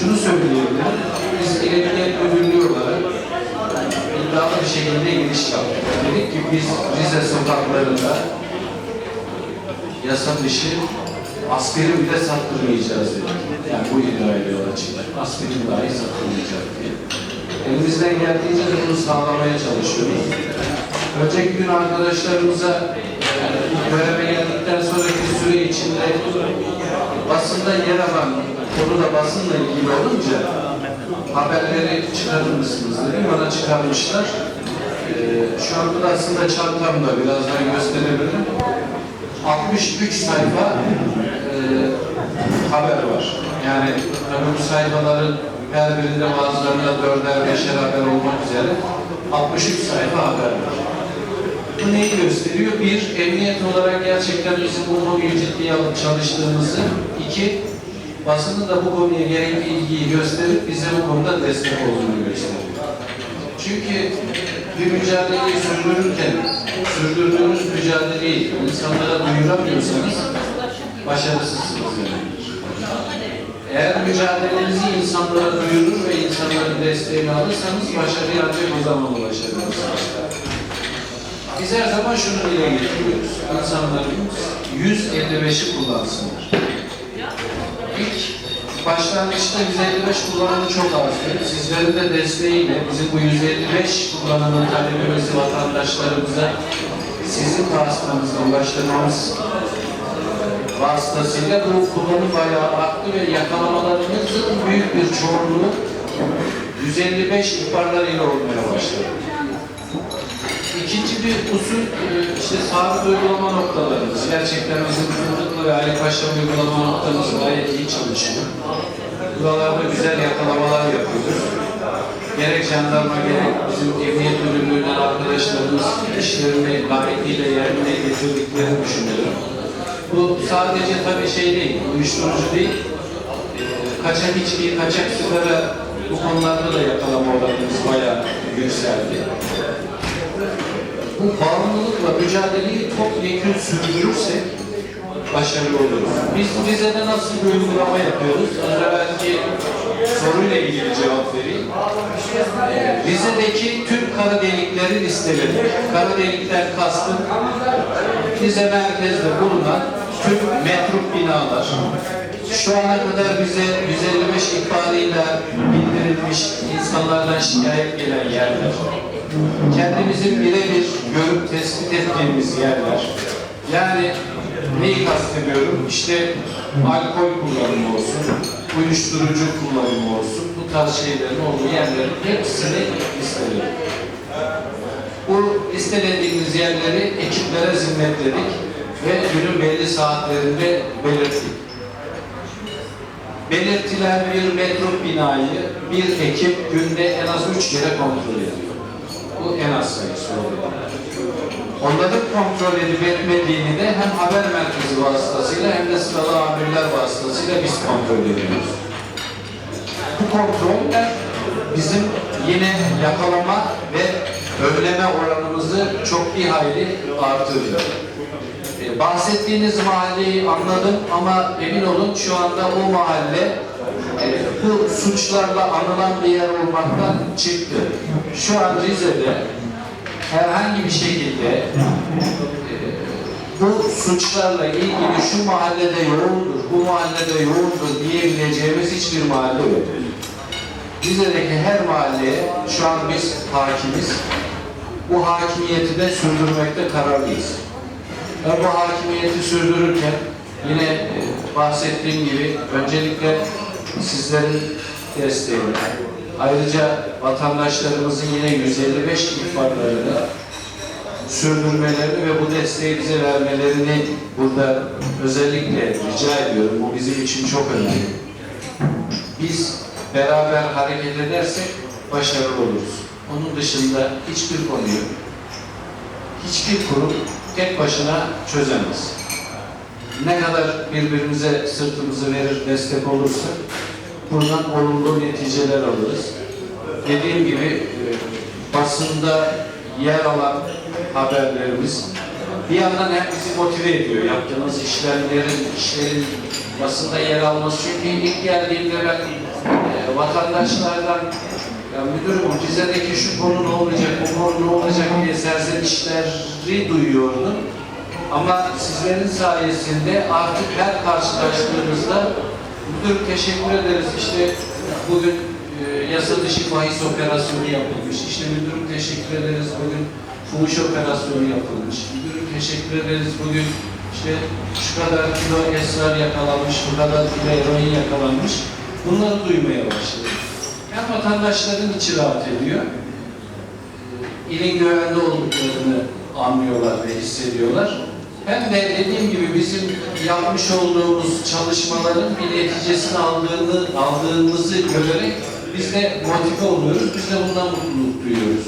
şunu söyleyebilirim. Biz İleriye Müdürlüğü olarak iddialı bir şekilde giriş yaptık. Dedik ki biz Rize sokaklarında yasa dışı askeri bile sattırmayacağız dedik. Yani bu iddiayla yola çıktık. Askeri dahi satılmayacak diye. Elimizden geldiğince de bunu sağlamaya çalışıyoruz. Önceki gün arkadaşlarımıza yani bu göreve geldikten sonraki süre içinde basında yer alan konu da basınla ilgili olunca haberleri çıkarır mısınız dedim. Bana çıkarmışlar. Ee, şu anda da aslında çantamda birazdan gösterebilirim. 63 sayfa e, haber var. Yani bu sayfaların her birinde bazılarında dörder beşer haber olmak üzere 63 sayfa haber var. Bu neyi gösteriyor? Bir, emniyet olarak gerçekten bizim bu konuyu ciddiye alıp çalıştığımızı. iki basının da bu konuya gerekli ilgiyi gösterip bize bu konuda destek olduğunu gösteriyor. Çünkü bir mücadeleyi sürdürürken, sürdürdüğünüz mücadeleyi insanlara duyuramıyorsanız başarısızsınız demektir. Eğer mücadelenizi insanlara duyurur ve insanların desteğini alırsanız başarıya ancak o zaman ulaşabilirsiniz. Biz her zaman şunu dile getiriyoruz. İnsanlarımız 155'i kullansınlar. İlk başlangıçta 155 kullananı çok azdı. Sizlerin de desteğiyle bizim bu 155 kullananın talebimizi vatandaşlarımıza sizin vasıtanızla ulaştırmamız vasıtasıyla bu kullanım bayağı arttı ve yakalamalarımızın büyük bir çoğunluğu 155 ihbarlarıyla olmaya başladı. Usul e, işte sabit uygulama noktalarımız. Gerçekten bizim Fındıklı ve Ali Paşa uygulama noktamız gayet iyi çalışıyor. Buralarda güzel yakalamalar yapıyoruz. Gerek jandarma gerek bizim emniyet müdürlüğünden arkadaşlarımız işlerini gayetiyle yerine getirdiklerini düşünüyorum. Bu sadece tabii şey değil, uyuşturucu değil. E, kaçak içki, kaçak sigara bu konularda da yakalama oranımız bayağı yükseldi bu bağımlılıkla mücadeleyi topyekun sürdürürsek başarılı oluruz. Biz Rize'de nasıl bir uygulama yapıyoruz? Az belki soruyla ilgili cevap vereyim. Ee, Rize'deki tüm kara delikleri listeledik. Kara delikten kastım Rize merkezde bulunan tüm metruk binalar. Şu ana kadar bize 155 ihbarıyla bildirilmiş insanlardan şikayet gelen yerler kendimizin birebir görüp tespit ettiğimiz yerler. Yani neyi kastediyorum? İşte alkol kullanımı olsun, uyuşturucu kullanımı olsun, bu tarz şeylerin olduğu yerlerin hepsini listeledik. Bu listelediğimiz yerleri ekiplere zimmetledik ve günün belli saatlerinde belirttik. Belirtilen bir metruk binayı bir ekip günde en az üç kere kontrol ediyor. Bu en az sayısı oluyor. Onların kontrol edip etmediğini de hem haber merkezi vasıtasıyla hem de sıralı amirler vasıtasıyla biz kontrol ediyoruz. Bu kontroller bizim yine yakalama ve önleme oranımızı çok bir hayli artırıyor. Ee, bahsettiğiniz mahalleyi anladım ama emin olun şu anda o mahalle e, bu suçlarla anılan bir yer olmaktan çıktı. Şu an Rize'de herhangi bir şekilde e, bu suçlarla ilgili şu mahallede yoğundur, bu mahallede yoğundur diyebileceğimiz hiçbir mahalle yok. Rize'deki her mahalleye şu an biz hakimiz. Bu hakimiyeti de sürdürmekte kararlıyız. Ve bu hakimiyeti sürdürürken yine e, bahsettiğim gibi öncelikle sizlerin desteğini, ayrıca vatandaşlarımızın yine 155 ihbarlarını sürdürmelerini ve bu desteği bize vermelerini burada özellikle rica ediyorum. Bu bizim için çok önemli. Biz beraber hareket edersek başarılı oluruz. Onun dışında hiçbir konuyu, hiçbir kurum tek başına çözemez. Ne kadar birbirimize sırtımızı verir, destek olursa buradan olumlu neticeler alırız. Dediğim gibi e, basında yer alan haberlerimiz bir yandan hem bizi motive ediyor. Yaptığımız işlemlerin, işlerin basında yer alması. Çünkü ilk geldiğimde ben e, vatandaşlardan ya müdürüm Rize'deki şu konu ne olacak, bu konu ne olacak diye serzenişleri duyuyordum. Ama sizlerin sayesinde artık her karşılaştığımızda müdür teşekkür ederiz işte bugün e, yasa dışı bahis operasyonu yapılmış. İşte müdürüm teşekkür ederiz bugün fuhuş operasyonu yapılmış. Müdürüm teşekkür ederiz bugün işte şu kadar kilo esrar yakalanmış, bu kadar kilo eroin yakalanmış. Bunları duymaya başladık. Hem vatandaşların içi rahat ediyor, ilin güvende olduklarını anlıyorlar ve hissediyorlar. Hem de dediğim gibi bizim yapmış olduğumuz çalışmaların bir neticesini aldığını, aldığımızı görerek biz de motive oluyoruz, biz de bundan mutluluk duyuyoruz.